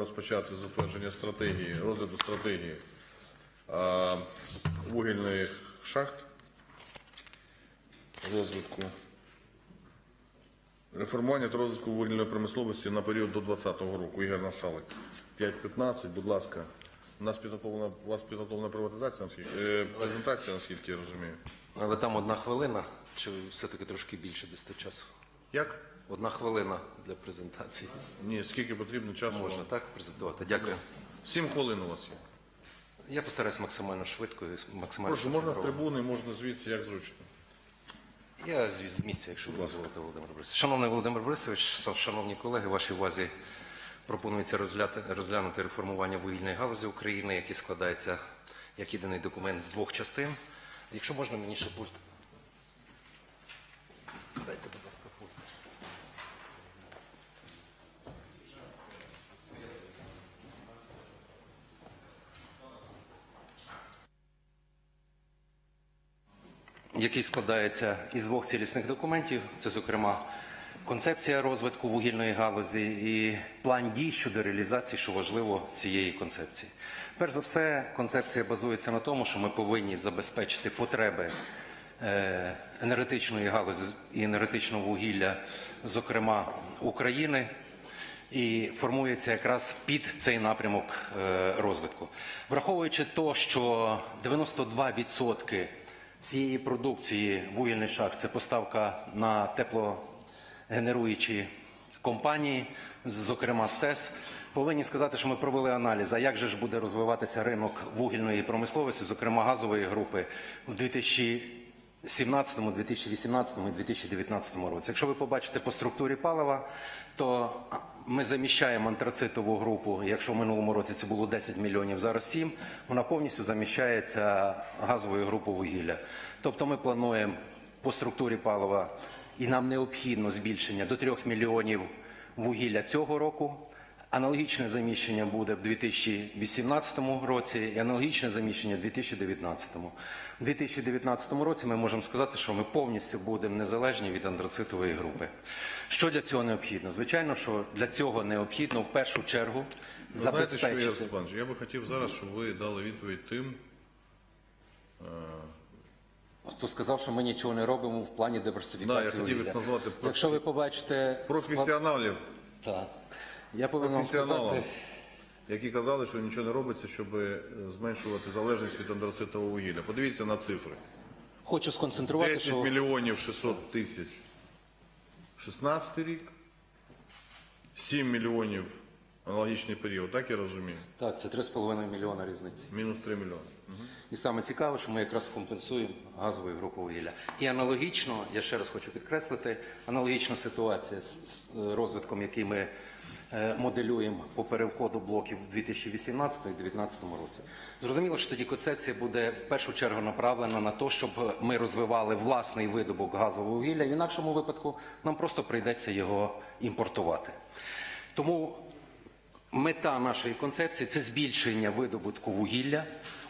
розпочати затвердження стратегії, розгляду стратегії вугільних шахт, розвитку, реформування та розвитку вугільної промисловості на період до 2020 року. Ігор Насалик. 5.15, будь ласка. У нас підготовлена, у вас підготовлена приватизація, наскільки, е, презентація, наскільки я розумію. Але там одна хвилина, чи все-таки трошки більше дасте часу? Як? Одна хвилина для презентації. Ні, скільки потрібно часу? Можна так презентувати? Дякую. Сім хвилин у вас є. Я постараюсь максимально швидко і максимально. Прошу, можна з трибуни, можна звідси, як зручно. Я з, з місця, якщо ви дозволите, Володимир Борисович. Шановний Володимир Борисович, шановні колеги, вашій увазі пропонується розглянути реформування вугільної галузі України, який складається як єдиний документ з двох частин. Якщо можна, мені ще пульт. Дайте, будь ласка, пульт. Який складається із двох цілісних документів. Це, зокрема, концепція розвитку вугільної галузі і план дій щодо реалізації, що важливо, цієї концепції. Перш за все, концепція базується на тому, що ми повинні забезпечити потреби е, енергетичної галузі і енергетичного вугілля, зокрема України. І формується якраз під цей напрямок е, розвитку, враховуючи то, що 92% цієї продукції вугільних шахт це поставка на теплогенеруючі компанії, зокрема СТЕС. Повинні сказати, що ми провели аналіз, а як же ж буде розвиватися ринок вугільної промисловості, зокрема газової групи, в 2017, 2018 і 2019 році. Якщо ви побачите по структурі палива, то ми заміщаємо антрацитову групу. Якщо в минулому році це було 10 мільйонів, зараз 7, вона повністю заміщається газовою групою вугілля. Тобто ми плануємо по структурі палива, і нам необхідно збільшення до 3 мільйонів вугілля цього року. Аналогічне заміщення буде в 2018 році і аналогічне заміщення в 2019. У 2019 році ми можемо сказати, що ми повністю будемо незалежні від андрацитової групи. Що для цього необхідно? Звичайно, що для цього необхідно в першу чергу Ви Знаєте, що забезпечити. Степанович, я би хотів зараз, щоб ви дали відповідь тим, Хто сказав, що ми нічого не робимо в плані Да, я диверсифікації хотів назвати Якщо ви побачите професіоналів, Так. Я повинен вам професіоналам, сказати, які казали, що нічого не робиться, щоб е, зменшувати залежність від андрацитового вугілля. Подивіться на цифри. хочу сконцентрувати, 10 що мільйонів 600 тисяч 16 рік, 7 мільйонів аналогічний період, так я розумію? так, це 3,5 мільйона різниці. Мінус 3 мільйони. І саме цікаве, що ми якраз компенсуємо газовою групу вугілля. І аналогічно, я ще раз хочу підкреслити, аналогічна ситуація з е, розвитком, який ми е, моделюємо по перевходу блоків у 2018-2019 році. Зрозуміло, що тоді концепція буде в першу чергу направлена на те, щоб ми розвивали власний видобок газового вугілля. В інакшому випадку нам просто прийдеться його імпортувати. Тому Мета нашої концепції це збільшення видобутку вугілля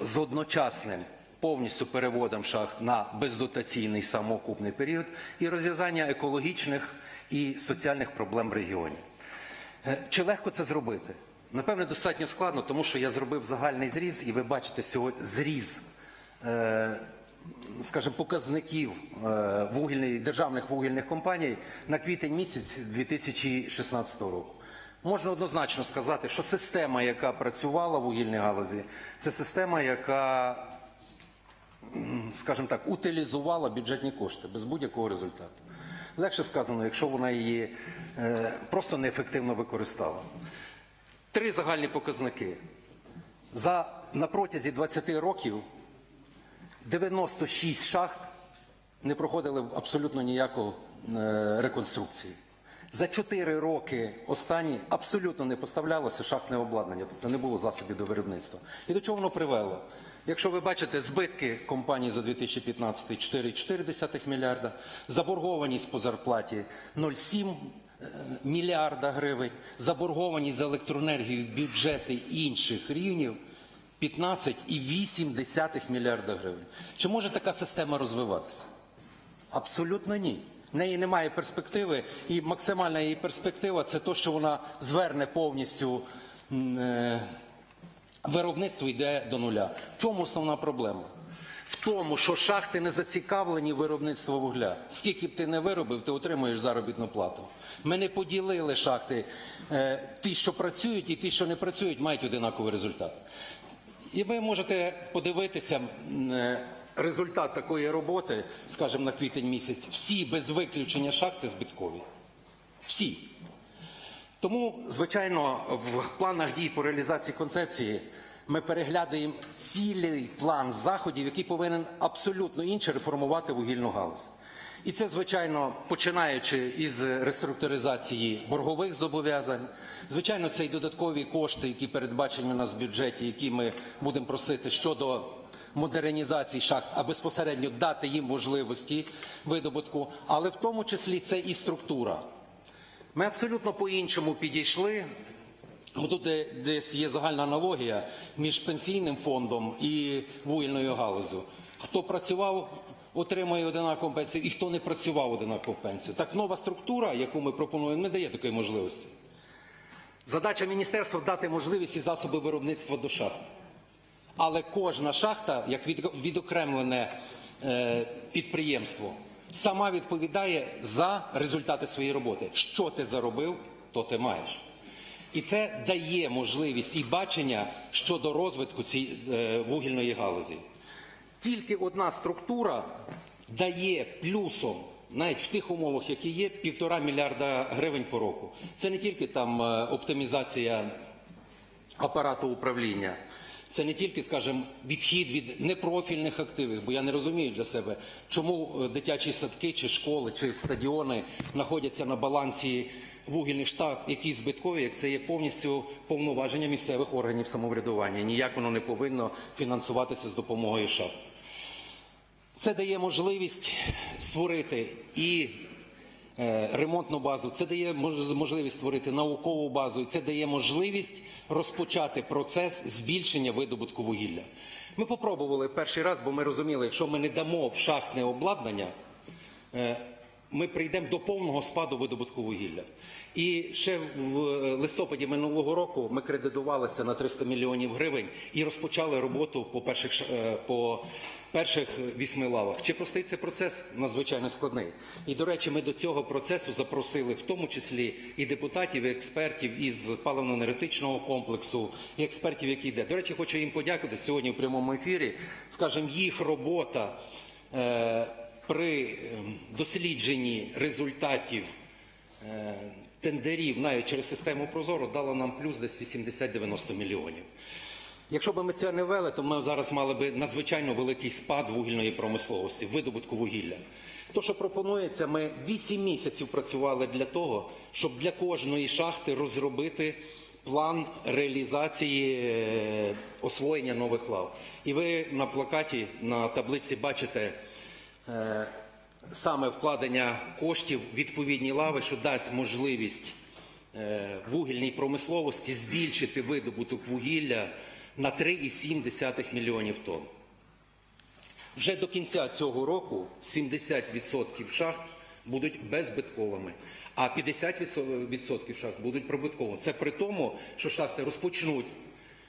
з одночасним повністю переводом шахт на бездотаційний самоокупний період і розв'язання екологічних і соціальних проблем в регіоні. Е, Чи легко це зробити? Напевне, достатньо складно, тому що я зробив загальний зріз, і ви бачите сьогодні зріз е, скажімо, показників е, вугільної, державних вугільних компаній на квітень місяць 2016 року. Можна однозначно сказати, що система, яка працювала в вугільній галузі, це система, яка, скажімо так, утилізувала бюджетні кошти без будь-якого результату. Легше сказано, якщо вона її е, просто неефективно використала. Три загальні показники. За, на протязі 20 років 96 шахт не проходили абсолютно ніяку е, реконструкції. За 4 роки останні абсолютно не поставлялося шахтне обладнання, тобто не було засобів до виробництва. І до чого воно привело? Якщо ви бачите збитки компанії за 2015 4,4 мільярда, заборгованість по зарплаті 0,7 е, мільярда гривень, заборгованість за електроенергію, бюджети інших рівнів 15,8 мільярда гривень. Чи може така система розвиватися? Абсолютно ні. Неї немає перспективи, і максимальна її перспектива це те, що вона зверне повністю е, виробництво йде до нуля. В чому основна проблема? В тому, що шахти не зацікавлені виробництво вугля. Скільки б ти не виробив, ти отримуєш заробітну плату. Ми не поділили шахти. Е, ті, що працюють, і ті, що не працюють, мають одинаковий результат. І ви можете подивитися е, результат такої роботи, скажімо, на квітень місяць. Всі без виключення шахти збиткові. Всі. Тому, звичайно, в планах дій по реалізації концепції ми переглядаємо цілий план заходів, який повинен абсолютно інше реформувати вугільну галузь. І це, звичайно, починаючи із реструктуризації боргових зобов'язань. Звичайно, це й додаткові кошти, які передбачені у нас в бюджеті, які ми будемо просити щодо модернізації шахт, а безпосередньо дати їм можливості видобутку, але в тому числі це і структура. Ми абсолютно по-іншому підійшли. Тут десь є загальна аналогія між пенсійним фондом і вугільною галузю. Хто працював, отримує одинакову пенсію, і хто не працював одинакову пенсію. Так нова структура, яку ми пропонуємо, не дає такої можливості. Задача міністерства дати можливість і засоби виробництва до шахт. Але кожна шахта, як від- відокремлене е, підприємство, сама відповідає за результати своєї роботи. Що ти заробив, то ти маєш. І це дає можливість і бачення щодо розвитку цієї е, вугільної галузі. Тільки одна структура дає плюсом, навіть в тих умовах, які є, півтора мільярда гривень по року. Це не тільки там е, оптимізація апарату управління. Це не тільки, скажімо, відхід від непрофільних активів, бо я не розумію для себе, чому е, дитячі садки, чи школи, чи стадіони знаходяться на балансі вугільних штат, які збиткові, як це є повністю повноваження місцевих органів самоврядування. Ніяк воно не повинно фінансуватися з допомогою шахт. Це дає можливість створити і ремонтну базу, це дає мож- можливість створити наукову базу, і це дає можливість розпочати процес збільшення видобутку вугілля. Ми попробували перший раз, бо ми розуміли, якщо ми не дамо в шахтне обладнання, е, ми прийдемо до повного спаду видобутку вугілля. І ще в е, листопаді минулого року ми кредитувалися на 300 мільйонів гривень і розпочали роботу по перших е, по перших вісьми лавах. Чи простий це процес? Надзвичайно складний. І до речі, ми до цього процесу запросили в тому числі і депутатів, і експертів із паливно-енергетичного комплексу, і експертів, які йде. До речі, хочу їм подякувати сьогодні в прямому ефірі. Скажімо, їх робота. Е, при ем, дослідженні результатів е, тендерів навіть через систему Прозоро дала нам плюс десь 80-90 мільйонів. Якщо б ми це не вели, то ми зараз мали би надзвичайно великий спад вугільної промисловості, видобутку вугілля. То, що пропонується, ми 8 місяців працювали для того, щоб для кожної шахти розробити план реалізації е, освоєння нових лав. І ви на плакаті, на таблиці бачите е, саме вкладення коштів в відповідні лави, що дасть можливість е, вугільній промисловості збільшити видобуток вугілля на 3,7 мільйонів тонн. Вже до кінця цього року 70% шахт будуть беззбитковими, а 50% шахт будуть прибутковими. Це при тому, що шахти розпочнуть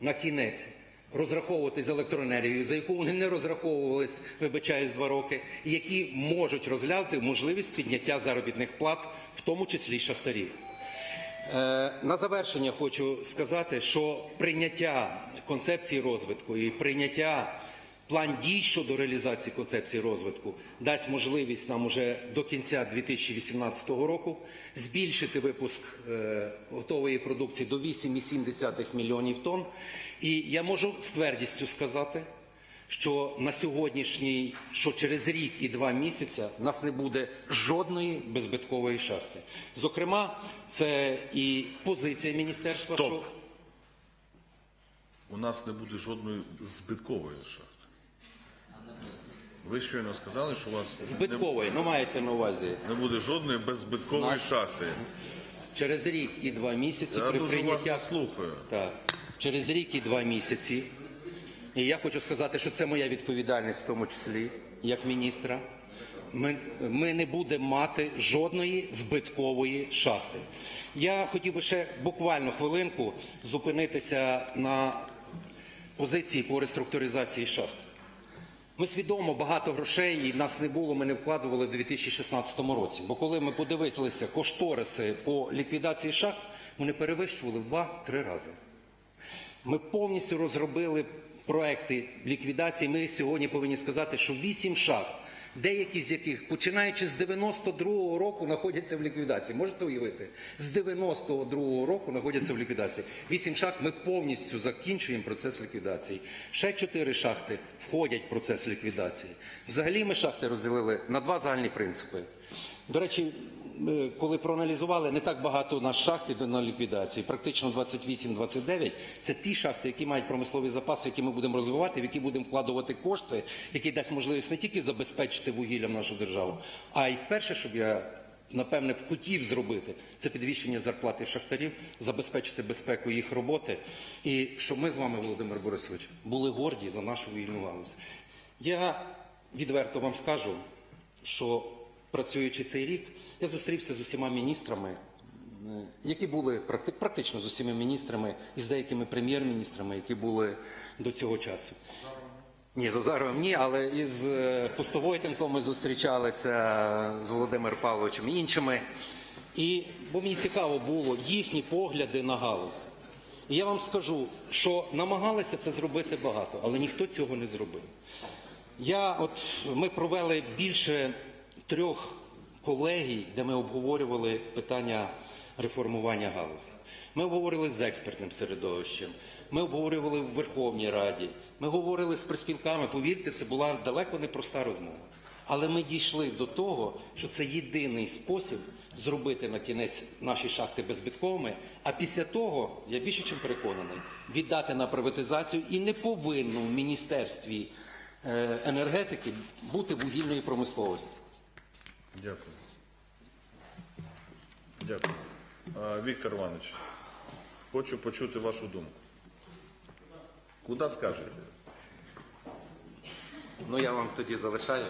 на кінець розраховувати з електроенергією, за яку вони не розраховувались, вибачаюсь, два роки, і які можуть розглянути можливість підняття заробітних плат, в тому числі шахтарів. Е, На завершення хочу сказати, що прийняття концепції розвитку і прийняття план дій щодо реалізації концепції розвитку дасть можливість нам уже до кінця 2018 року збільшити випуск е, готової продукції до 8,7 мільйонів тонн. І я можу з твердістю сказати, що на сьогоднішній, що через рік і два місяці в нас не буде жодної беззбиткової шахти. Зокрема, це і позиція міністерства, Стоп. що У нас не буде жодної збиткової шахти. Ви щойно сказали, що у вас збиткової, ну мається на увазі. не, не буде жодної беззбиткової Нас- шахти. Через рік і два місяці Я при дуже прийняття слухаю. Так. Через рік і два місяці. І я хочу сказати, що це моя відповідальність в тому числі, як міністра. ми, ми не будемо мати жодної збиткової шахти. Я хотів би ще буквально хвилинку зупинитися на позиції по реструктуризації шахт. Ми свідомо багато грошей і нас не було, ми не вкладували в 2016 році. Бо коли ми подивилися кошториси по ліквідації шахт, вони перевищували в 2-3 рази. Ми повністю розробили проекти ліквідації. Ми сьогодні повинні сказати, що 8 шахт, деякі з яких, починаючи з 92-го року, знаходяться в ліквідації. Можете уявити? З 92-го року знаходяться в ліквідації. 8 шахт ми повністю закінчуємо процес ліквідації. Ще 4 шахти входять в процес ліквідації. Взагалі ми шахти розділили на два загальні принципи. До речі, коли проаналізували, не так багато у нас шахт на ліквідації, практично 28-29. Це ті шахти, які мають промислові запаси, які ми будемо розвивати, в які будемо вкладувати кошти, які дасть можливість не тільки забезпечити вугіллям нашу державу, а й перше, щоб я напевне хотів зробити, це підвищення зарплати шахтарів, забезпечити безпеку їх роботи, і щоб ми з вами, Володимир Борисович, були горді за нашу вільну галузь. Я відверто вам скажу, що працюючи цей рік, я зустрівся з усіма міністрами, е, які були практи- практично з усіма міністрами і з деякими прем'єр-міністрами, які були до цього часу. Ні, з Азаровим ні, але із е, Пустовойтенком ми зустрічалися з Володимиром Павловичем і іншими. І бо мені цікаво було їхні погляди на галузь. І я вам скажу, що намагалися це зробити багато, але ніхто цього не зробив. Я от ми провели більше трьох колегій, де ми обговорювали питання реформування галузі. Ми обговорили з експертним середовищем, ми обговорювали в Верховній Раді, ми говорили з приспілками. Повірте, це була далеко не проста розмова. Але ми дійшли до того, що це єдиний спосіб зробити на кінець наші шахти беззбитковими. А після того, я більше чим переконаний, віддати на приватизацію і не повинно в міністерстві е, енергетики бути вугільної промисловості. Дякую. Дякую. Віктор Іванович, хочу почути вашу думку. Куди скажете? Ну я вам тоді залишаю.